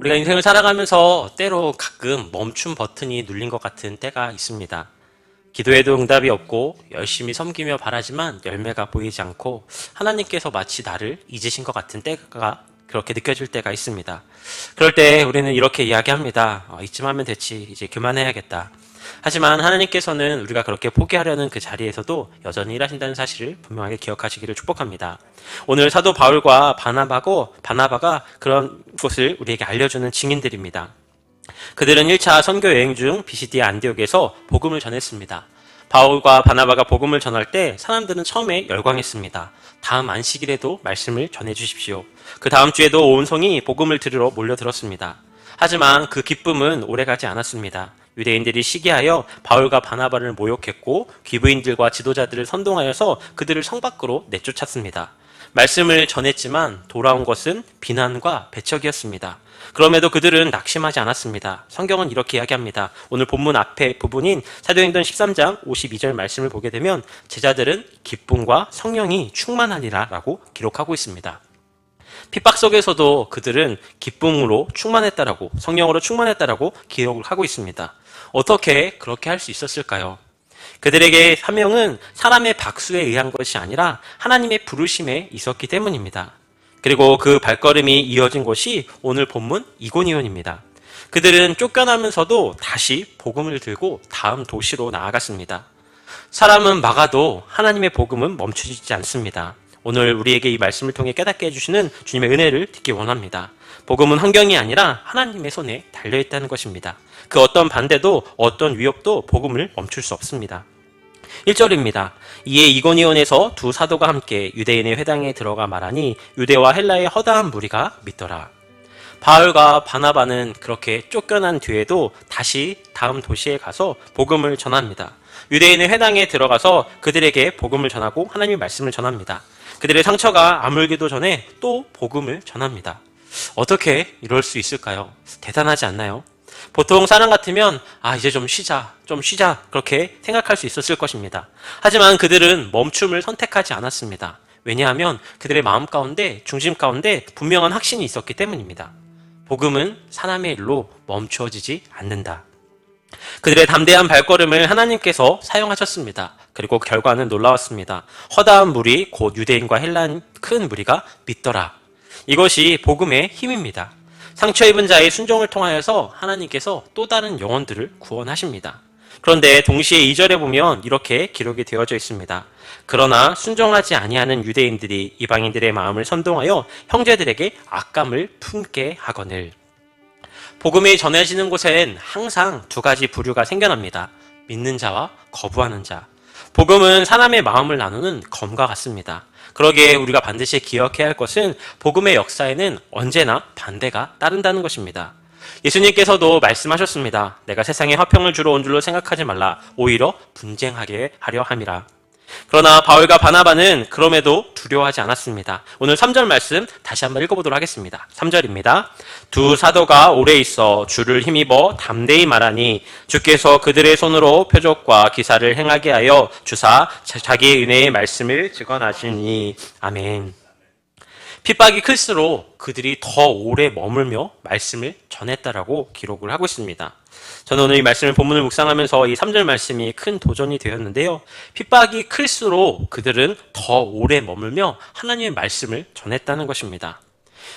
우리가 인생을 살아가면서 때로 가끔 멈춤 버튼이 눌린 것 같은 때가 있습니다. 기도에도 응답이 없고 열심히 섬기며 바라지만 열매가 보이지 않고 하나님께서 마치 나를 잊으신 것 같은 때가 그렇게 느껴질 때가 있습니다. 그럴 때 우리는 이렇게 이야기합니다. 어, 이쯤 하면 됐지. 이제 그만해야겠다. 하지만 하나님께서는 우리가 그렇게 포기하려는 그 자리에서도 여전히 일하신다는 사실을 분명하게 기억하시기를 축복합니다. 오늘 사도 바울과 바나바고 바나바가 그런 것을 우리에게 알려주는 증인들입니다. 그들은 1차 선교 여행 중 비시디아 안디옥에서 복음을 전했습니다. 바울과 바나바가 복음을 전할 때 사람들은 처음에 열광했습니다. 다음 안식일에도 말씀을 전해 주십시오. 그 다음 주에도 온 성이 복음을 들으러 몰려들었습니다. 하지만 그 기쁨은 오래가지 않았습니다. 유대인들이 시기하여 바울과 바나바를 모욕했고 귀부인들과 지도자들을 선동하여서 그들을 성 밖으로 내쫓았습니다. 말씀을 전했지만 돌아온 것은 비난과 배척이었습니다. 그럼에도 그들은 낙심하지 않았습니다. 성경은 이렇게 이야기합니다. 오늘 본문 앞에 부분인 사도행전 13장 52절 말씀을 보게 되면 제자들은 기쁨과 성령이 충만하니라라고 기록하고 있습니다. 핍박 속에서도 그들은 기쁨으로 충만했다라고 성령으로 충만했다라고 기록을 하고 있습니다. 어떻게 그렇게 할 수 있었을까요? 그들에게 사명은 사람의 박수에 의한 것이 아니라 하나님의 부르심에 있었기 때문입니다. 그리고 그 발걸음이 이어진 곳이 오늘 본문 이고니온입니다. 그들은 쫓겨나면서도 다시 복음을 들고 다음 도시로 나아갔습니다. 사람은 막아도 하나님의 복음은 멈추지 않습니다. 오늘 우리에게 이 말씀을 통해 깨닫게 해주시는 주님의 은혜를 듣기 원합니다. 복음은 환경이 아니라 하나님의 손에 달려 있다는 것입니다. 그 어떤 반대도 어떤 위협도 복음을 멈출 수 없습니다. 1절입니다. 이에 이고니온에서 두 사도가 함께 유대인의 회당에 들어가 말하니 유대와 헬라의 허다한 무리가 믿더라. 바울과 바나바는 그렇게 쫓겨난 뒤에도 다시 다음 도시에 가서 복음을 전합니다. 유대인의 회당에 들어가서 그들에게 복음을 전하고 하나님의 말씀을 전합니다. 그들의 상처가 아물기도 전에 또 복음을 전합니다. 어떻게 이럴 수 있을까요? 대단하지 않나요? 보통 사람 같으면 아 이제 좀 쉬자 좀 쉬자 그렇게 생각할 수 있었을 것입니다. 하지만 그들은 멈춤을 선택하지 않았습니다. 왜냐하면 그들의 마음 가운데 중심 가운데 분명한 확신이 있었기 때문입니다. 복음은 사람의 일로 멈추어지지 않는다. 그들의 담대한 발걸음을 하나님께서 사용하셨습니다. 그리고 결과는 놀라웠습니다. 허다한 무리 곧 유대인과 헬란 큰 무리가 믿더라. 이것이 복음의 힘입니다. 상처 입은 자의 순종을 통하여서 하나님께서 또 다른 영혼들을 구원하십니다. 그런데 동시에 2절에 보면 이렇게 기록이 되어져 있습니다. 그러나 순종하지 아니하는 유대인들이 이방인들의 마음을 선동하여 형제들에게 악감을 품게 하거늘. 복음이 전해지는 곳엔 항상 두 가지 부류가 생겨납니다. 믿는 자와 거부하는 자. 복음은 사람의 마음을 나누는 검과 같습니다. 그러기에 우리가 반드시 기억해야 할 것은 복음의 역사에는 언제나 반대가 따른다는 것입니다. 예수님께서도 말씀하셨습니다. 내가 세상에 화평을 주러 온 줄로 생각하지 말라. 오히려 분쟁하게 하려 함이라. 그러나 바울과 바나바는 그럼에도 두려워하지 않았습니다. 오늘 3절 말씀 다시 한번 읽어보도록 하겠습니다. 3절입니다. 두 사도가 오래 있어 주를 힘입어 담대히 말하니 주께서 그들의 손으로 표적과 기사를 행하게 하여 주사 자기의 은혜의 말씀을 증언하시니 아멘. 핍박이 클수록 그들이 더 오래 머물며 말씀을 전했다라고 기록을 하고 있습니다. 저는 오늘 이 말씀을 본문을 묵상하면서 이 3절 말씀이 큰 도전이 되었는데요. 핍박이 클수록 그들은 더 오래 머물며 하나님의 말씀을 전했다는 것입니다.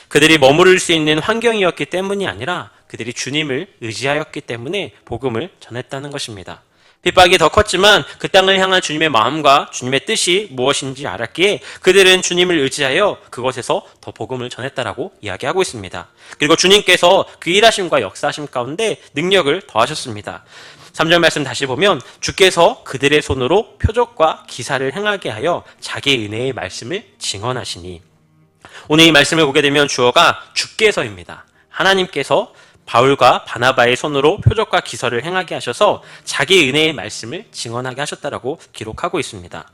그들이 머무를 수 있는 환경이었기 때문이 아니라 그들이 주님을 의지하였기 때문에 복음을 전했다는 것입니다. 핍박이 더 컸지만 그 땅을 향한 주님의 마음과 주님의 뜻이 무엇인지 알았기에 그들은 주님을 의지하여 그것에서 더 복음을 전했다라고 이야기하고 있습니다. 그리고 주님께서 그 일하심과 역사하심 가운데 능력을 더하셨습니다. 3절 말씀 다시 보면 주께서 그들의 손으로 표적과 기사를 행하게 하여 자기 은혜의 말씀을 증언하시니 오늘 이 말씀을 보게 되면 주어가 주께서입니다. 하나님께서 바울과 바나바의 손으로 표적과 기설을 행하게 하셔서 자기 은혜의 말씀을 증언하게 하셨다라고 기록하고 있습니다.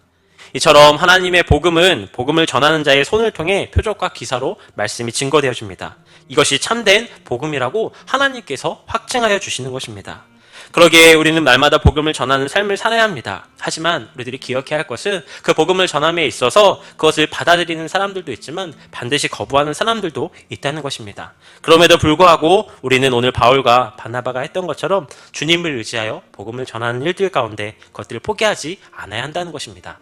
이처럼 하나님의 복음은 복음을 전하는 자의 손을 통해 표적과 기사로 말씀이 증거되어집니다. 이것이 참된 복음이라고 하나님께서 확증하여 주시는 것입니다. 그러기에 우리는 날마다 복음을 전하는 삶을 살아야 합니다. 하지만 우리들이 기억해야 할 것은 그 복음을 전함에 있어서 그것을 받아들이는 사람들도 있지만 반드시 거부하는 사람들도 있다는 것입니다. 그럼에도 불구하고 우리는 오늘 바울과 바나바가 했던 것처럼 주님을 의지하여 복음을 전하는 일들 가운데 그것들을 포기하지 않아야 한다는 것입니다.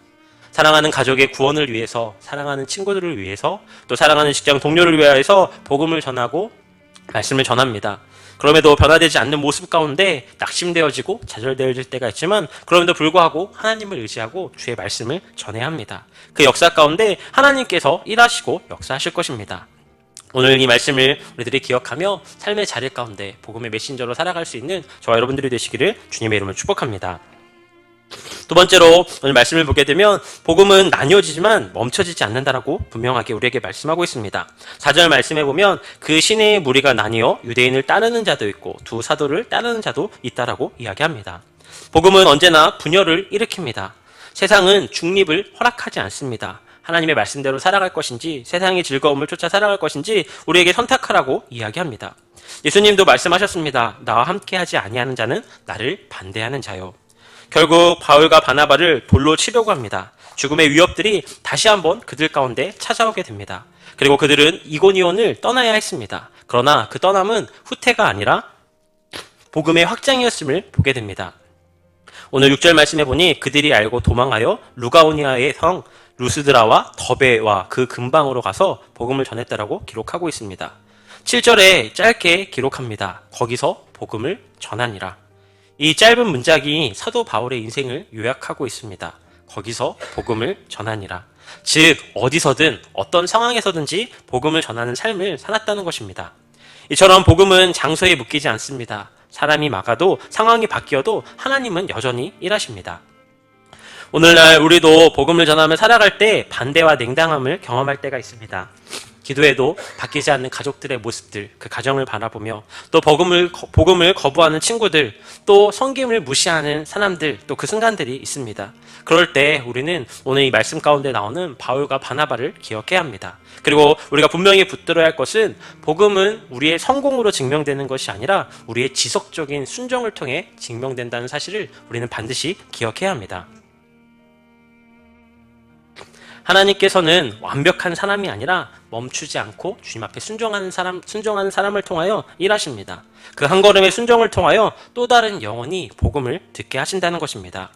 사랑하는 가족의 구원을 위해서, 사랑하는 친구들을 위해서, 또 사랑하는 직장 동료를 위하여서 복음을 전하고 말씀을 전합니다. 그럼에도 변화되지 않는 모습 가운데 낙심되어지고 좌절되어질 때가 있지만 그럼에도 불구하고 하나님을 의지하고 주의 말씀을 전해야 합니다. 그 역사 가운데 하나님께서 일하시고 역사하실 것입니다. 오늘 이 말씀을 우리들이 기억하며 삶의 자리 가운데 복음의 메신저로 살아갈 수 있는 저와 여러분들이 되시기를 주님의 이름으로 축복합니다. 두 번째로 오늘 말씀을 보게 되면 복음은 나뉘어지지만 멈춰지지 않는다라고 분명하게 우리에게 말씀하고 있습니다. 4절 말씀해 보면 그 시내의 무리가 나뉘어 유대인을 따르는 자도 있고 두 사도를 따르는 자도 있다라고 이야기합니다. 복음은 언제나 분열을 일으킵니다. 세상은 중립을 허락하지 않습니다. 하나님의 말씀대로 살아갈 것인지 세상의 즐거움을 쫓아 살아갈 것인지 우리에게 선택하라고 이야기합니다. 예수님도 말씀하셨습니다. 나와 함께 하지 아니하는 자는 나를 반대하는 자요. 결국 바울과 바나바를 돌로 치려고 합니다. 죽음의 위협들이 다시 한번 그들 가운데 찾아오게 됩니다. 그리고 그들은 이고니온을 떠나야 했습니다. 그러나 그 떠남은 후퇴가 아니라 복음의 확장이었음을 보게 됩니다. 오늘 6절 말씀해 보니 그들이 알고 도망하여 루가오니아의 성 루스드라와 더베와 그 근방으로 가서 복음을 전했다라고 기록하고 있습니다. 7절에 짧게 기록합니다. 거기서 복음을 전하니라. 이 짧은 문장이 사도 바울의 인생을 요약하고 있습니다. 거기서 복음을 전하니라. 즉, 어디서든 어떤 상황에서든지 복음을 전하는 삶을 살았다는 것입니다. 이처럼 복음은 장소에 묶이지 않습니다. 사람이 막아도 상황이 바뀌어도 하나님은 여전히 일하십니다. 오늘날 우리도 복음을 전하며 살아갈 때 반대와 냉담함을 경험할 때가 있습니다. 기도에도 바뀌지 않는 가족들의 모습들, 그 가정을 바라보며 또 복음을, 복음을 거부하는 친구들, 또 성김을 무시하는 사람들, 또 그 순간들이 있습니다. 그럴 때 우리는 오늘 이 말씀 가운데 나오는 바울과 바나바를 기억해야 합니다. 그리고 우리가 분명히 붙들어야 할 것은 복음은 우리의 성공으로 증명되는 것이 아니라 우리의 지속적인 순종을 통해 증명된다는 사실을 우리는 반드시 기억해야 합니다. 하나님께서는 완벽한 사람이 아니라 멈추지 않고 주님 앞에 순종하는 사람, 순종하는 사람을 통하여 일하십니다. 그 한 걸음의 순종을 통하여 또 다른 영혼이 복음을 듣게 하신다는 것입니다.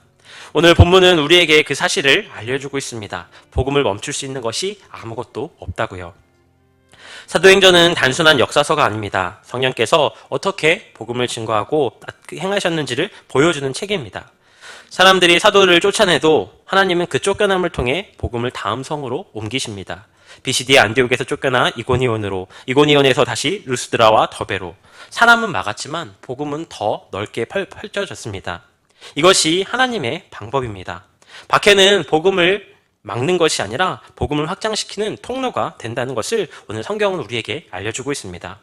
오늘 본문은 우리에게 그 사실을 알려주고 있습니다. 복음을 멈출 수 있는 것이 아무것도 없다고요. 사도행전은 단순한 역사서가 아닙니다. 성령께서 어떻게 복음을 증거하고 행하셨는지를 보여주는 책입니다. 사람들이 사도를 쫓아내도 하나님은 그 쫓겨남을 통해 복음을 다음 성으로 옮기십니다. BCD 안디옥에서 쫓겨나 이고니온으로, 이고니온에서 다시 루스드라와 더베로. 사람은 막았지만 복음은 더 넓게 펼, 펼쳐졌습니다. 이것이 하나님의 방법입니다. 박해는 복음을 막는 것이 아니라 복음을 확장시키는 통로가 된다는 것을 오늘 성경은 우리에게 알려주고 있습니다.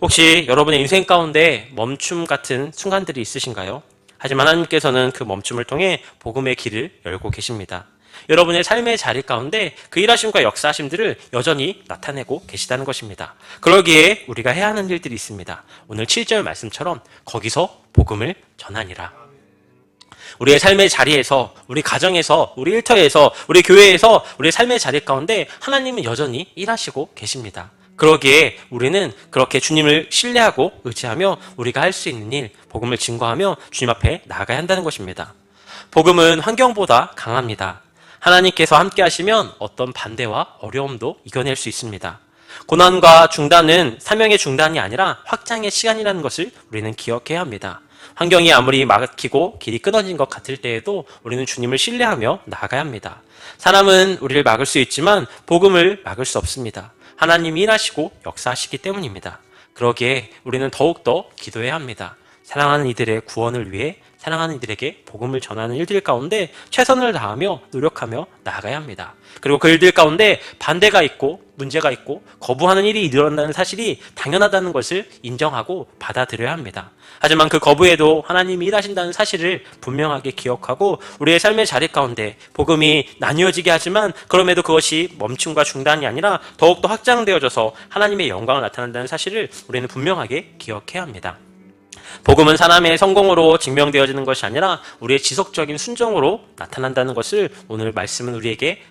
혹시 여러분의 인생 가운데 멈춤 같은 순간들이 있으신가요? 하지만 하나님께서는 그 멈춤을 통해 복음의 길을 열고 계십니다. 여러분의 삶의 자리 가운데 그 일하심과 역사하심들을 여전히 나타내고 계시다는 것입니다. 그러기에 우리가 해야 하는 일들이 있습니다. 오늘 7절 말씀처럼 거기서 복음을 전하니라. 우리의 삶의 자리에서, 우리 가정에서, 우리 일터에서, 우리 교회에서, 우리의 삶의 자리 가운데 하나님은 여전히 일하시고 계십니다. 그러기에 우리는 그렇게 주님을 신뢰하고 의지하며 우리가 할 수 있는 일, 복음을 증거하며 주님 앞에 나가야 한다는 것입니다. 복음은 환경보다 강합니다. 하나님께서 함께 하시면 어떤 반대와 어려움도 이겨낼 수 있습니다. 고난과 중단은 사명의 중단이 아니라 확장의 시간이라는 것을 우리는 기억해야 합니다. 환경이 아무리 막히고 길이 끊어진 것 같을 때에도 우리는 주님을 신뢰하며 나아가야 합니다. 사람은 우리를 막을 수 있지만 복음을 막을 수 없습니다. 하나님이 일하시고 역사하시기 때문입니다. 그러기에 우리는 더욱더 기도해야 합니다. 사랑하는 이들의 구원을 위해 사랑하는 이들에게 복음을 전하는 일들 가운데 최선을 다하며 노력하며 나아가야 합니다. 그리고 그 일들 가운데 반대가 있고 문제가 있고 거부하는 일이 일어난다는 사실이 당연하다는 것을 인정하고 받아들여야 합니다. 하지만 그 거부에도 하나님이 일하신다는 사실을 분명하게 기억하고 우리의 삶의 자리 가운데 복음이 나뉘어지게 하지만 그럼에도 그것이 멈춤과 중단이 아니라 더욱더 확장되어져서 하나님의 영광을 나타낸다는 사실을 우리는 분명하게 기억해야 합니다. 복음은 사람의 성공으로 증명되어지는 것이 아니라 우리의 지속적인 순종으로 나타난다는 것을 오늘 말씀은 우리에게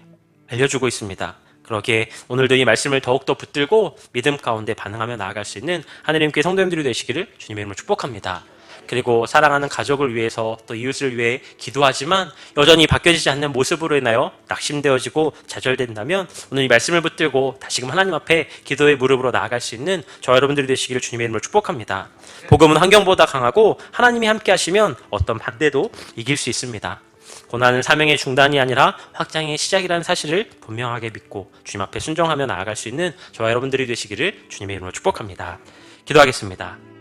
알려주고 있습니다. 그러기에 오늘도 이 말씀을 더욱더 붙들고 믿음 가운데 반응하며 나아갈 수 있는 하느님께 성도님들이 되시기를 주님의 이름으로 축복합니다. 그리고 사랑하는 가족을 위해서 또 이웃을 위해 기도하지만 여전히 바뀌어지지 않는 모습으로 인하여 낙심되어지고 좌절된다면 오늘 이 말씀을 붙들고 다시금 하나님 앞에 기도의 무릎으로 나아갈 수 있는 저 여러분들이 되시기를 주님의 이름으로 축복합니다. 복음은 환경보다 강하고 하나님이 함께 하시면 어떤 반대도 이길 수 있습니다. 고난은 사명의 중단이 아니라 확장의 시작이라는 사실을 분명하게 믿고 주님 앞에 순종하며 나아갈 수 있는 저와 여러분들이 되시기를 주님의 이름으로 축복합니다. 기도하겠습니다.